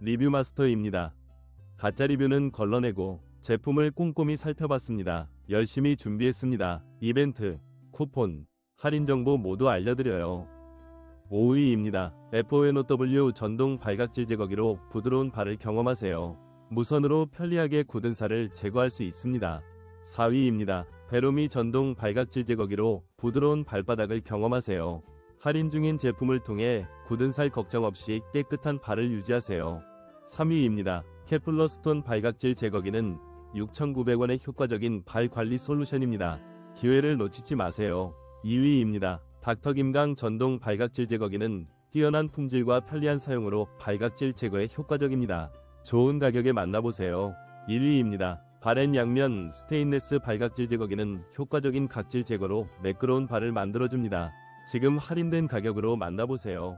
리뷰 마스터입니다. 가짜 리뷰는 걸러내고 제품을 꼼꼼히 살펴봤습니다. 열심히 준비했습니다. 이벤트, 쿠폰, 할인 정보 모두 알려드려요. 5위입니다. FONOW 전동 발각질 제거기로 부드러운 발을 경험하세요. 무선으로 편리하게 굳은 살을 제거할 수 있습니다. 4위입니다. 베로미 전동 발각질 제거기로 부드러운 발바닥을 경험하세요. 할인 중인 제품을 통해 굳은 살 걱정 없이 깨끗한 발을 유지하세요. 3위입니다. 케플러 스톤 발각질 제거기는 6,900원의 효과적인 발 관리 솔루션입니다. 기회를 놓치지 마세요. 2위입니다. 닥터 김강 전동 발각질 제거기는 뛰어난 품질과 편리한 사용으로 발각질 제거에 효과적입니다. 좋은 가격에 만나보세요. 1위입니다. 바렌 양면 스테인레스 발각질 제거기는 효과적인 각질 제거로 매끄러운 발을 만들어줍니다. 지금 할인된 가격으로 만나보세요.